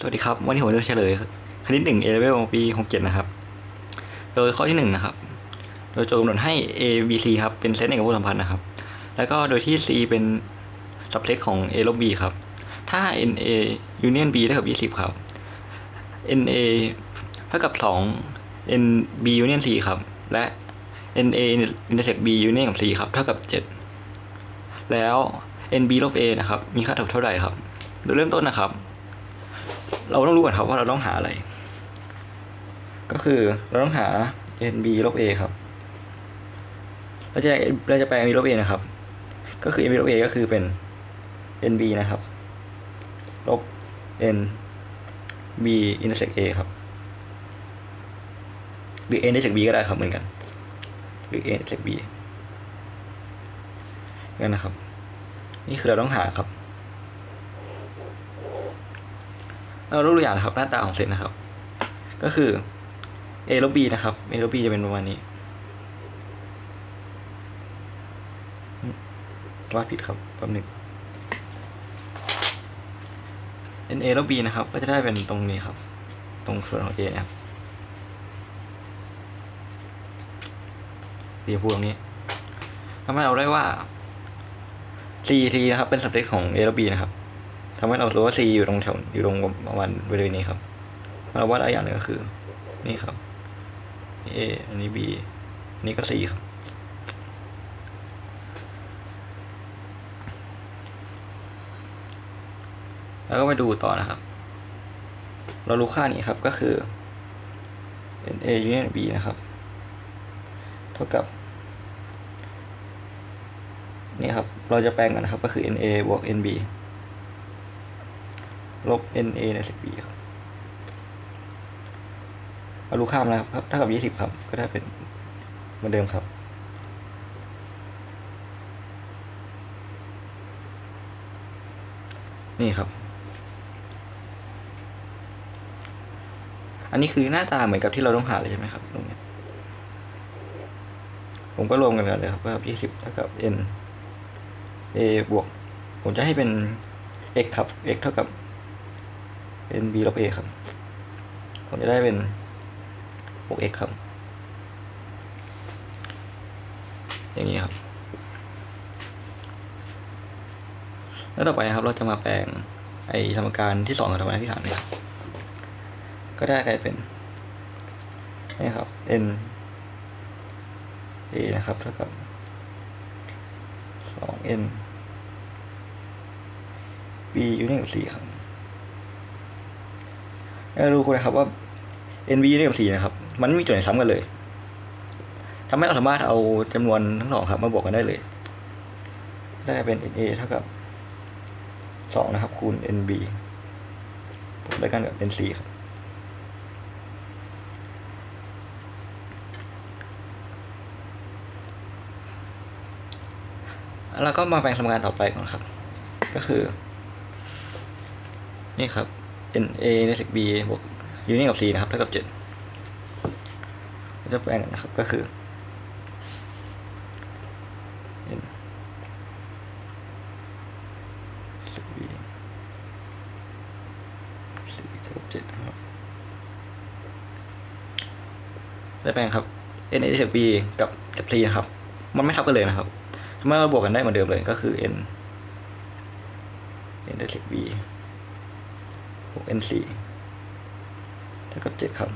สวัสดีครับ วันนี้ผมจะเฉลยคณิตหนึ่งเอเลเวลปีหกเจ็ดนะครับ โดยข้อที่หนึ่งนะครับ โดยโจทย์กำหนดให้ A B C ครับ เป็นเซตเอกภพสัมพันธ์นะครับ แล้วก็โดยที่ C เป็นสับเซตของ A ลบ B ครับ ถ้า N A Union B เท่ากับยี่สิบครับ N A เท่ากับสอง N B Union C ครับ และ N A intersect B Union กับ C ครับ เท่ากับเจ็ดแล้ว N B ลบ A นะครับ มีค่าเท่าเท่าไหร่ครับ โดยเริ่มต้นนะครับ เราต้องรู้ก่อนครับว่าเราต้องหาอะไร ก็คือเราต้องหา nb ลบ a ครับเราจะเราจะแปลง nb ลบ a นะครับ ก็คือ nb ลบ a ก็คือเป็น nb นะครับ ลบ n b intersect a ครับ หรือ a intersect b ก็ได้ครับเหมือนกัน หรือ a intersect b งั้นนะครับ นี่คือเราต้องหาครับ เรารู้ตัวอย่างนะครับหน้าตาของเซตนะครับ ก็คือ a ลบ b นะครับ a ลบ b จะเป็นประมาณนี้วาดผิดครับแป๊บหนึ่ง n a ลบ b นะครับ ก็จะได้เป็นตรงนี้ครับ ตรงส่วนของ a นะครับสีชมพูตรงนี้ทำให้เราได้ว่า c c นะครับ เป็นสเต็ปของ a ลบ b นะครับ ทำให้เรารู้ว่า C อยู่ตรงแถวอยู่ตรงประมาณบริเวณนี้ครับเราวัดอะไรอย่างหนึงก็คือ นี่ครับ A อันนี้ B อันนี้ก็ C ครับแล้วก็มาดูต่อนะครับ เรารู้ค่านี้ครับก็คือ N A union B นะครับ เท่ากับ นี่ครับ เราจะแปลงกันนะครับ ก็คือ N A บวก N B ลบ NA ในสิบ b ครับเอาลูกข้ามนะครับเท่ากับยี่สิบครับ ก็ได้เป็นเหมือนเดิมครับ นี่ครับ อันนี้คือหน้าตาเหมือนกับที่เราต้องหาเลยใช่ไหมครับตรงนี้ผมก็รวมกันกันเลยครับก็ยี่สิบเท่ากับ n a บวก ผมจะให้เป็น x ครับ x เท่ากับ n b ลบ a ครับ ผมจะได้เป็นบวก x ครับ อย่างนี้ครับ แล้วต่อไปครับเราจะมาแปลงไอสมการที่สองกับสมการที่สามนี่ครับก็ได้กลายเป็นนี่ครับ n a นะครับเท่ากับสอง n b อยู่ในกับสี่ครับ ให้รู้นะครับว่า NV เรียกับ4นะครับ มันมีจุดไหนซ้ำกันเลยทำให้เราสามารถเอาจำนวนทั้งสองครับ มาบวกกันได้เลย ได้เป็น NA เท่ากับ2นะครับ คูณ NB บวกด้วยกันกับ NC ครับแล้วก็มาแปลงสมการต่อไปก่อนครับ ก็คือ นี่ครับ n a ในเซก b บวกยูนี่กับ c นะครับเท่ากับเจ็ดจะแปลงนะครับก็คือ n เซก b c เท่ากับเจ็ดนะครับได้แปลงครับ n a ในเซก b กับกับ c นะครับ มันไม่ทับกันเลยนะครับทำให้เราบวกกันได้เหมือนเดิมเลยก็คือ n n ในเซก b บวก n สี่เท่ากับเจ็ดครับ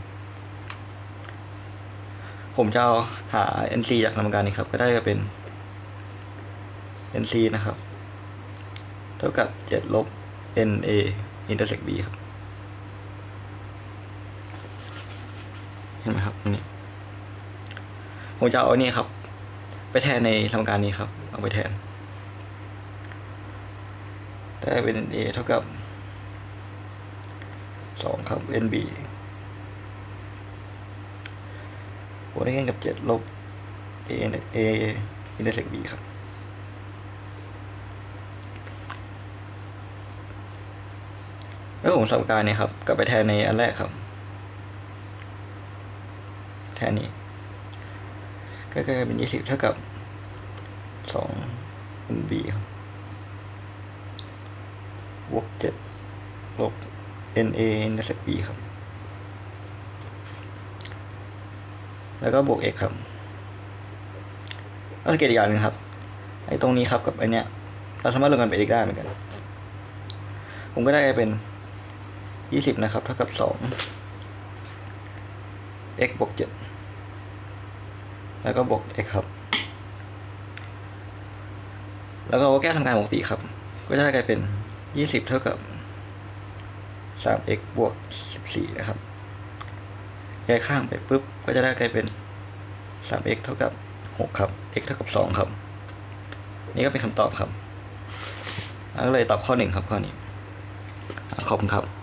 ผมจะเอาหา n c จากสมการนี้ครับ ก็ได้จะเป็น n c นะครับ เท่ากับเจ็ดลบ n a intersect b ครับ เห็นไหมครับตรงนี้ผมจะเอาอันนี้ครับ ไปแทนในสมการนี้ครับ เอาไปแทน ได้เป็น a เท่ากับ สองครับ NB บวกได้กันกับเจ็ดลบ A A intersect B ครับแล้วผมสมการเนี่ยครับกลับไปแทนในอันแรกครับ แทนนี้ก็กลายเป็นยี่สิบเท่ากับสอง NB ครับบวกเจ็ดลบ n a intersect b ครับ แล้วก็บวก x ครับแล้วสังเกตอีกอย่างนึงครับ ไอ้ตรงนี้ครับกับไอเนี้ยเราสามารถรวมกันเป็น x ได้เหมือนกัน ผมก็ได้เป็นยี่สิบนะครับ เท่ากับสอง x บวกเจ็ดแล้วก็บวก x ครับ แล้วก็แก้ทำการปกติครับ ก็จะได้กลายเป็นยี่สิบเท่ากับ สาม x บวกสิบสี่นะครับย้ายข้างไปปุ๊บ ก็จะได้กลายเป็นสาม x เท่ากับหกครับ x เท่ากับสองครับ นี่ก็เป็นคำตอบครับแล้วก็เลยตอบข้อหนึ่งครับข้อนี้ ขอบคุณครับ